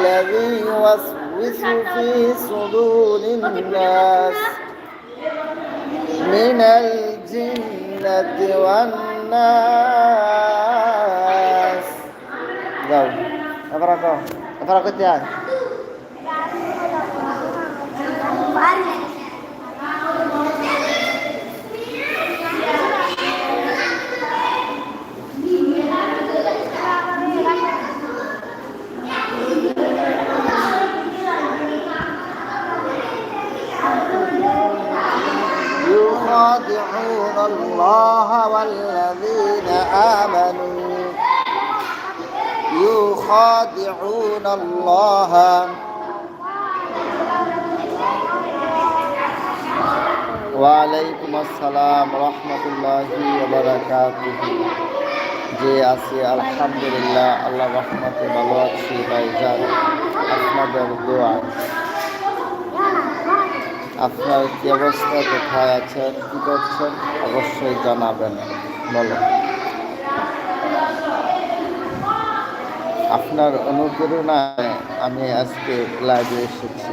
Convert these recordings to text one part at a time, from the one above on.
الذي يوسوس في صدور الناس من الجنة والناس جو أبركو أبركو تيان ওয়ালাইকুম আসসালাম রহমতুল্লাহ যে আছি, আলহামদুলিল্লাহ, আল্লাহ রহমতে ভালো আছি ভাইজান আপনাদের দোয়া। আপনার কি অবস্থা, কোথায় আছেন, কি করছেন, অবশ্যই জানাবেন, বলো। আপনার অনুপ্রেরণায় আমি আজকে লাইভে এসেছি।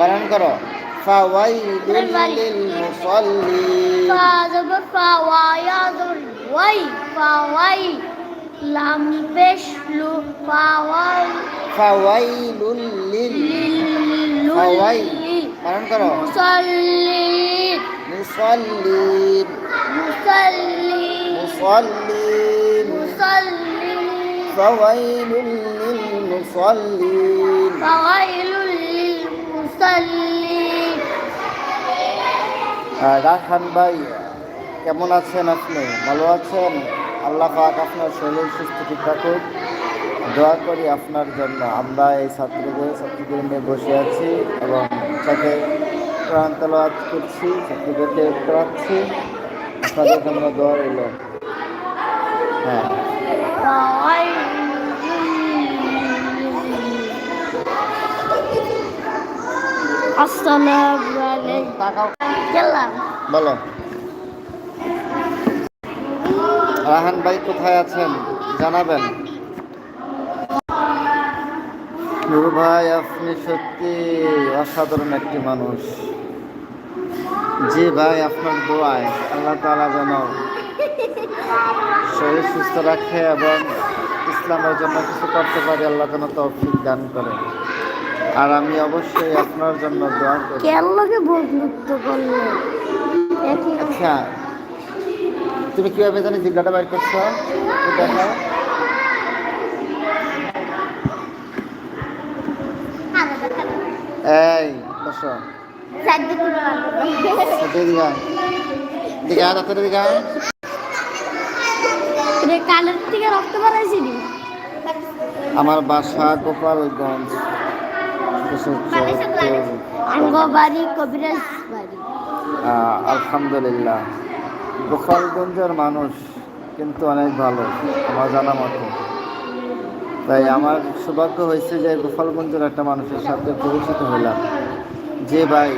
বারণ করো। ফাওয়াইলুল লিল মুসাল্লিন ফাজব ফাওয়ায়াদুল ওয়াই ফাওয়াই লাম পেশলু ফাওয়াই ফাওয়াইলুল লিল ফাওয়াই বারণ করো। মুসাল্লিন মুসাল্লিন মুসাল্লিন মুসাল্লিন মুসাল্লিন ফাওয়াইলুল লিল মুসাল্লিন ফাওয়াইলুল রাহান ভাই কেমন আছেন আপনি? ভালো আছেন? আল্লাহ পাক আপনার শরীর সুস্থ ঠিক থাকুক দোয়া করি আপনার জন্য। আমরা এই ছাত্রদের ছাত্রীদের নিয়ে বসে আছি এবং তাকে প্রাণ করছি ছাত্রদেরকে পড়াচ্ছি। আপনাদের জন্য দোয়া রইল। হ্যাঁ। আসসালামু আলাইকুম। বলো। রাহান ভাই কোথায় আছেন? জানাবেন। নুরু ভাই, আপনি সত্যি অসাধারণ একটি মানুষ। জি ভাই, আপনার দোয়ায়। আল্লাহ তালা যেন শরীর সুস্থ রাখে এবং ইসলামের জন্য কিছু করতে পারি, আল্লাহ যেন তৌফিক দান করে। আর আমি অবশ্যই আপনার জন্য দোয়া করি কে আল্লাহকে বন্ধুত্ব করলে? আচ্ছা তুমি কীভাবে জানি জিজ্ঞাটা বাইর করছ? দেখাও। এই বসো। আয়। কালের থেকে রক্ত আমার বাসা গোপালগঞ্জ। বাড়ি কবিরাজ বাড়ি আলহামদুলিল্লাহ। গোপালগঞ্জের মানুষ কিন্তু অনেক ভালো আমার জানা মতো। তাই আমার সৌভাগ্য হয়েছে যে গোপালগঞ্জের একটা মানুষের সাথে পরিচিত হলাম। যে ভাই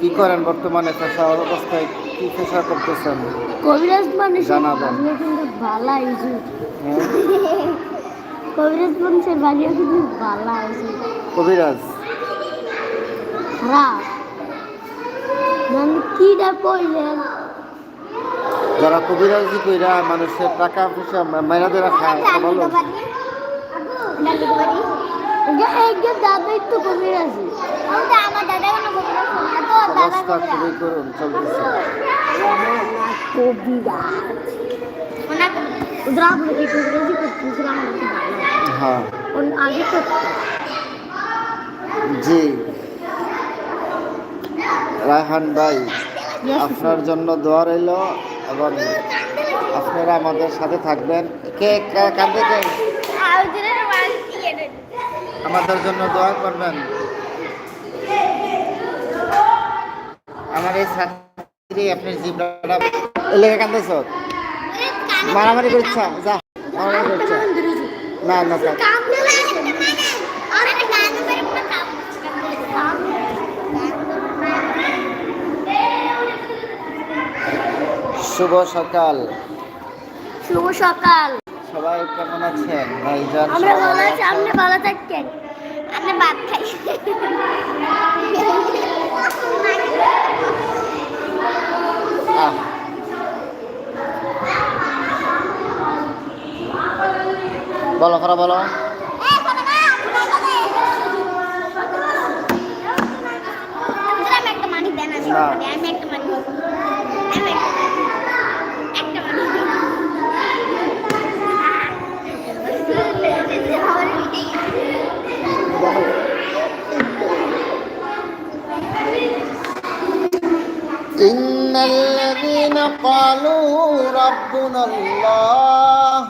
কি করেন বর্তমানে পেশা অবস্থায় কি পেশা করতেছেন? কবিরাজ মানুষ জানাবেন। হ্যাঁ? কবিরাজ বংশের বাড়িও কিন্তু ভালো আছে কবিরাজ। খারাপ মানে কিটা কইলেন? যারা কবিরাজি কইরা মানুষের টাকা পয়সা দিয়ে খায় কোনো কবিরাজ অবস্থা খুবই করুন চলতেছে। কবিরাজ। ওদের আগে জি। রায়হান ভাই আপনার জন্য দোয়া রইল এবং আপনারা আমাদের সাথে থাকবেন। কে কে- কাঁদে কে আমাদের জন্য দোয়া করবেন। আমার এই ছাত্রী আপনার জীবনটা এলাকা কান্দেছ? মারামারি করছ। যা মারামারি করছ। না না থাক শুভ সকাল। শুভ সকাল। সবাই কেমন আছেন? ভাইজান আমরা ভালো আছি আপনি ভালো থাকেন আপনি ভাত খাই। বলো খারাপ বলো। আমি একটা إن الذين قالوا ربنا الله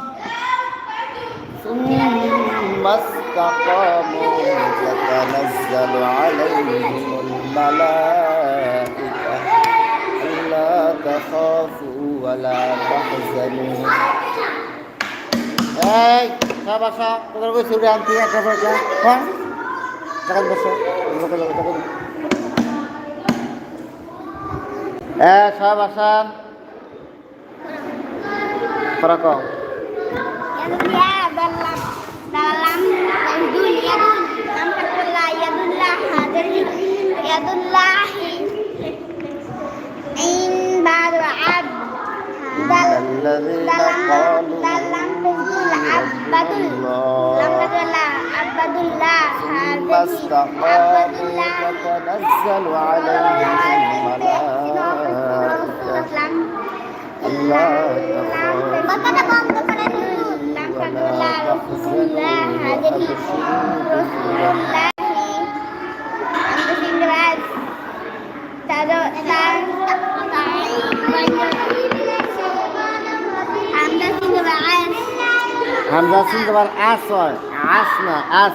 ثم استقاموا تتنزل عليهم الملائكة ألا تخافوا ولا تحزنوا এই সব আসা তোদের বই ছুটে আনতে একটা পয়সা হ্যাঁ টাকা বসো Eh, sahabat Hasan. Para kau. dalam dalam yadul yadul amtatullah yadullah hadir yadullah in ba'du ab dalam dalam dalam yadul abadul abadullah abadullah hadir abadullah تنزل عليهم الملائكة Hamzah Bapak bangga pada dulu. as. Hamzah hadirin Rasulullah. as singrat. Taruh Hamza scene তোমার আস হয় আস Hamzah আস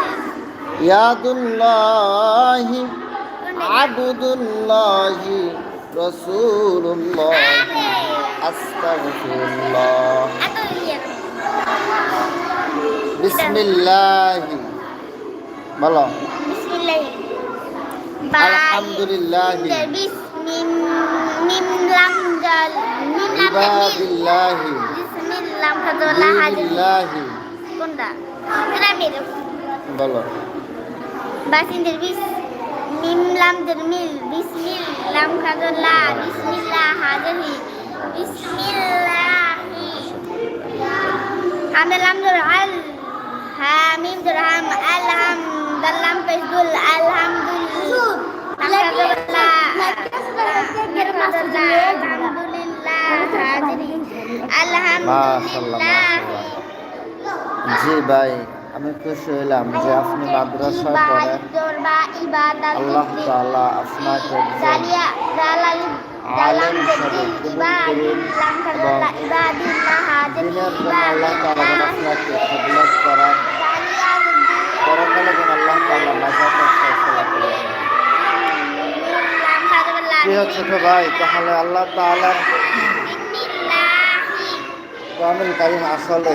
ইয়াদুল্লাহি আবুদুল্লাহি রসুল্লাহ আস্তাগফিরুল্লাহ বিসমিল্লাহি বলো আলহামদুলিল্লাহি ইবাদিল্লাহি Kenapa itu? বলো Kadullah Bismillah hadiri Bismillahi Hamil lam dur al Hamim durham Alham Dalam pesdul Alhamdulillah Lam kadullah Lam kadullah Alhamdulillah hadiri মাশাল্লাহ Alhamdulillah জি ভাই আমি খুশি হইলাম যে আপনি মাদ্রাসায় পড়েন আল্লাহ তাআলা আপনাকে আলেম হিসাবে কবুল করুন। এবং দিনের জন্য আল্লাহ তাআলা আপনাকে খেদমত করান। পরকালে যেন আল্লাহ তাআলা নাজাত ফয়সালা করে প্রিয় ছোট ভাই তাহলে আল্লাহ তাআলার কোরআনুল কারিম আসলে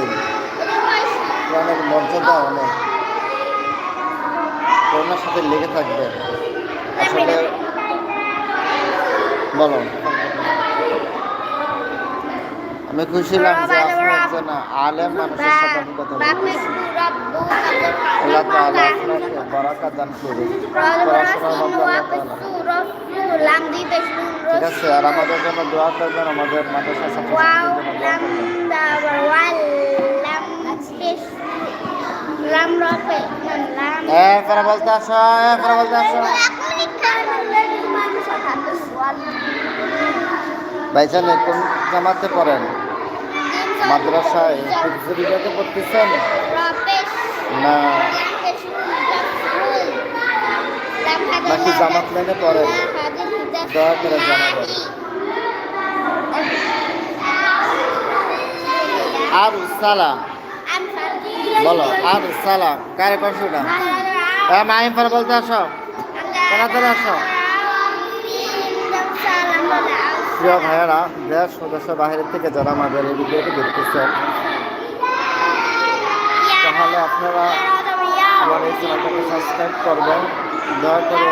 কোরআনের মর্যাদা অনেক। করোনার সাথে লেগে থাকবেন আসলে বলো। আমি খুশি হলাম যে আপনি একজন আলেম মানুষের সাথে আমি কথা বলতেছি আল্লাহ তাআলা আপনাকে বরাকা দান করুন পড়াশোনার মধ্যে আল্লাহ তাআলা ঠিক আছে আর আমাদের জন্য দোয়া করবেন আমাদের মাদ্রাসা ছাত্রছাত্রীদের জন্য দোয়া করবেন। লাম রপে লাম এরপরে বলতে আসো এরপরে বলতে আসো। ভাইজান কোন জামাতে পড়েন? মাদ্রাসায় বিভাগে পড়তেছেন? না। নাকি জামাত লাইনে পড়েন? দয়া করে জানাবেন। আর সালাম বলো, আর সালাম, কারে কষ্টটা হ্যাঁ মাহিম পরে বলতে আসো। তাড়াতাড়ি আসো। প্রিয় ভাইয়েরা, দেশ সদস্য বাহিরের থেকে যারা আমাদের এই ভিডিওটি দেখতেছেন তাহলে আপনারা আমার এই চ্যানেলটাকে সাবস্ক্রাইব করবেন, দয়া করে